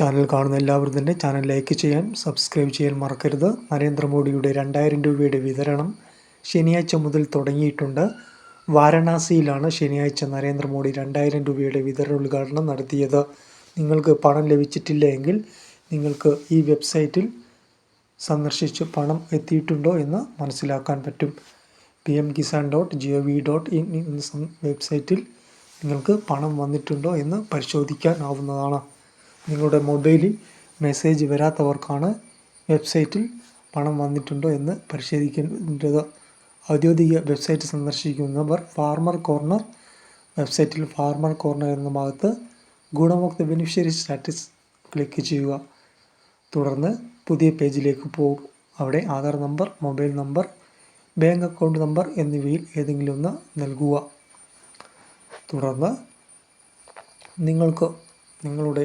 Channel കാണുന്ന എല്ലാവരും തന്നെ ചാനൽ ലൈക്ക് ചെയ്യാൻ സബ്സ്ക്രൈബ് ചെയ്യാൻ മറക്കരുത്. നരേന്ദ്രമോദിയുടെ രണ്ടായിരം രൂപയുടെ വിതരണം ശനിയാഴ്ച മുതൽ തുടങ്ങിയിട്ടുണ്ട്. വാരണാസിയിലാണ് ശനിയാഴ്ച നരേന്ദ്രമോദി രണ്ടായിരം രൂപയുടെ വിതരണ ഉദ്ഘാടനം നടത്തിയത്. നിങ്ങൾക്ക് പണം ലഭിച്ചിട്ടില്ല എങ്കിൽ നിങ്ങൾക്ക് ഈ വെബ്സൈറ്റിൽ സന്ദർശിച്ച് പണം എത്തിയിട്ടുണ്ടോ എന്ന് മനസ്സിലാക്കാൻ പറ്റും. P M Kisan dot G O V dot in വെബ്സൈറ്റിൽ നിങ്ങൾക്ക് പണം വന്നിട്ടുണ്ടോ എന്ന് പരിശോധിക്കാനാവുന്നതാണ്. നിങ്ങളുടെ മൊബൈലിൽ മെസ്സേജ് വരാത്തവർക്കാണ് വെബ്സൈറ്റിൽ പണം വന്നിട്ടുണ്ടോ എന്ന് പരിശോധിക്കേണ്ടത്. ഔദ്യോഗിക വെബ്സൈറ്റ് സന്ദർശിക്കുന്നവർ ഫാർമർ കോർണർ വെബ്സൈറ്റിൽ ഫാർമർ കോർണർ എന്ന ഭാഗത്ത് ഗുണഭോക്തൃ ബെനിഫിഷ്യറി സ്റ്റാറ്റസ് ക്ലിക്ക് ചെയ്യുക. തുടർന്ന് പുതിയ പേജിലേക്ക് പോകും അവിടെ Aadhaar number mobile number bank account number എന്നിവയിൽ ഏതെങ്കിലും ഒന്ന് നൽകുക. തുടർന്ന് നിങ്ങൾക്ക് നിങ്ങളുടെ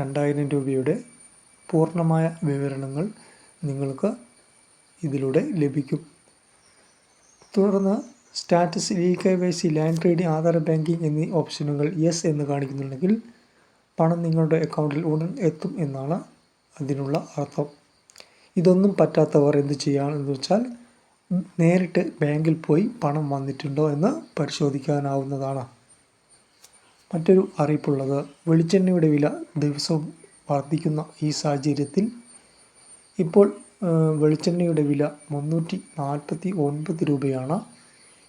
രണ്ടായിരം രൂപയുടെ പൂർണമായ വിവരണങ്ങൾ നിങ്ങൾക്ക് ഇതിലൂടെ ലഭിക്കും. തുടർന്ന് status E K Y C land trading Aadhaar banking എന്നീ ഓപ്ഷനുകൾ യെസ് എന്ന് കാണിക്കുന്നുണ്ടെങ്കിൽ പണം നിങ്ങളുടെ അക്കൗണ്ടിൽ ഉടൻ എത്തും എന്നാണ് അതിനുള്ള അർത്ഥം. ഇതൊന്നും പറ്റാത്തവർ എന്ത് ചെയ്യാമെന്ന് വെച്ചാൽ നേരിട്ട് ബാങ്കിൽ പോയി പണം വന്നിട്ടുണ്ടോ എന്ന് പരിശോധിക്കാനാവുന്നതാണ്. മറ്റൊരു അറിയിപ്പുള്ളത്. വെളിച്ചെണ്ണയുടെ വില ദിവസവും വർദ്ധിക്കുന്ന ഈ സാഹചര്യത്തിൽ ഇപ്പോൾ വെളിച്ചെണ്ണയുടെ വില മുന്നൂറ്റി നാൽപ്പത്തി ഒൻപത് രൂപയാണ്.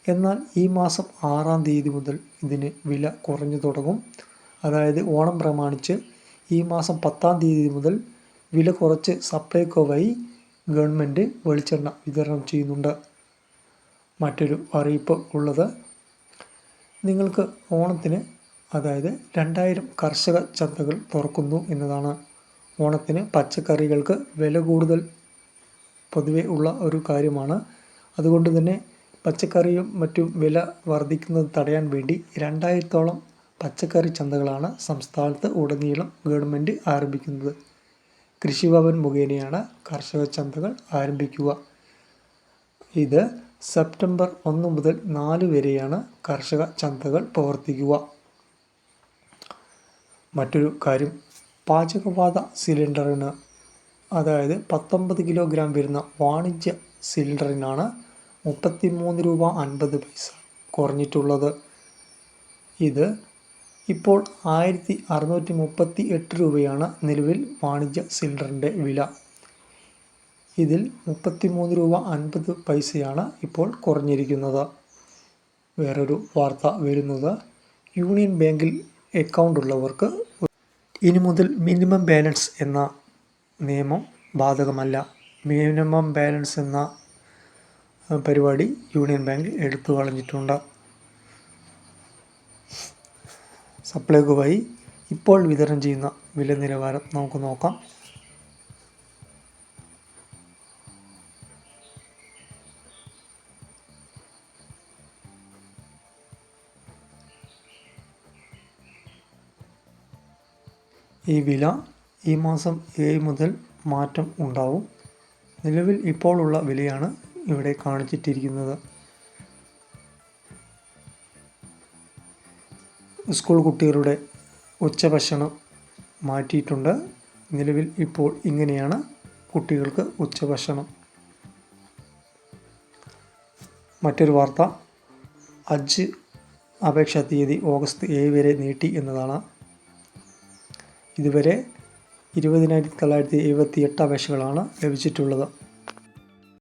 എന്നാൽ ഈ മാസം ആറാം തീയതി മുതൽ ഇതിന് വില കുറഞ്ഞു തുടങ്ങും. അതായത് ഓണം പ്രമാണിച്ച് ഈ മാസം പത്താം തീയതി മുതൽ വില കുറച്ച് സപ്ലൈകോ ഗവൺമെന്റ് വെളിച്ചെണ്ണ വിതരണം ചെയ്യുന്നുണ്ട്. മറ്റൊരു അറിയിപ്പ് ഉള്ളത്. നിങ്ങൾക്ക് ഓണത്തിന് അതായത് രണ്ടായിരം കർഷക ചന്തകൾ തുറക്കുന്നു എന്നതാണ്. ഓണത്തിന് പച്ചക്കറികൾക്ക് വില കൂടുതൽ പൊതുവെ ഉള്ള ഒരു കാര്യമാണ്. അതുകൊണ്ട് തന്നെ പച്ചക്കറിയും മറ്റും വില വർദ്ധിക്കുന്നത് തടയാൻ വേണ്ടി രണ്ടായിരത്തോളം പച്ചക്കറി ചന്തകളാണ് സംസ്ഥാനത്ത് ഉടനീളം ഗവൺമെന്റ് ആരംഭിക്കുന്നത്. കൃഷിഭവൻ മുഖേനയാണ് കർഷക ചന്തകൾ ആരംഭിക്കുക. ഇത് സെപ്റ്റംബർ ഒന്ന് മുതൽ നാല് വരെയാണ് കർഷക ചന്തകൾ പ്രവർത്തിക്കുക. മറ്റൊരു കാര്യം. പാചകവാത സിലിണ്ടറിന് അതായത് പത്തൊമ്പത് കിലോഗ്രാം വരുന്ന വാണിജ്യ സിലിണ്ടറിനാണ് മുപ്പത്തി മൂന്ന് രൂപ അൻപത് പൈസ കുറഞ്ഞിട്ടുള്ളത്. ഇത് ഇപ്പോൾ ആയിരത്തി അറുന്നൂറ്റി മുപ്പത്തി എട്ട് രൂപയാണ് നിലവിൽ വാണിജ്യ സിലിണ്ടറിന്റെ വില. ഇതിൽ മുപ്പത്തി മൂന്ന് രൂപ അൻപത് പൈസയാണ് ഇപ്പോൾ കുറഞ്ഞിരിക്കുന്നത്. വേറൊരു വാർത്ത വരുന്നത്. യൂണിയൻ ബാങ്കിൽ അക്കൗണ്ട് ഉള്ളവർക്ക് ഇനി മുതൽ മിനിമം ബാലൻസ് എന്ന നിയമം ബാധകമല്ല. മിനിമം ബാലൻസ് എന്ന പരിപാടി യൂണിയൻ ബാങ്ക് എടുത്തു കളഞ്ഞിട്ടുണ്ട്. സപ്ലൈകോ വഴി ഇപ്പോൾ വിതരണം ചെയ്യുന്ന വില നിലവാരം നമുക്ക് നോക്കാം. ഈ വില ഈ മാസം ഏഴ് മുതൽ മാറ്റം ഉണ്ടാവും. നിലവിൽ ഇപ്പോഴുള്ള വിലയാണ് ഇവിടെ കാണിച്ചിട്ടിരിക്കുന്നത്. സ്കൂൾ കുട്ടികളുടെ ഉച്ചഭക്ഷണം മാറ്റിയിട്ടുണ്ട്. നിലവിൽ ഇപ്പോൾ ഇങ്ങനെയാണ് കുട്ടികൾക്ക് ഉച്ചഭക്ഷണം. മറ്റൊരു വാർത്ത അജ് അപേക്ഷാ തീയതി ഓഗസ്റ്റ് ഏഴ് വരെ നീട്ടി എന്നതാണ്. ഇതുവരെ ഇരുപതിനായിരത്തി തൊള്ളായിരത്തി എഴുപത്തി എട്ട് അപേക്ഷകളാണ് ലഭിച്ചിട്ടുള്ളത്.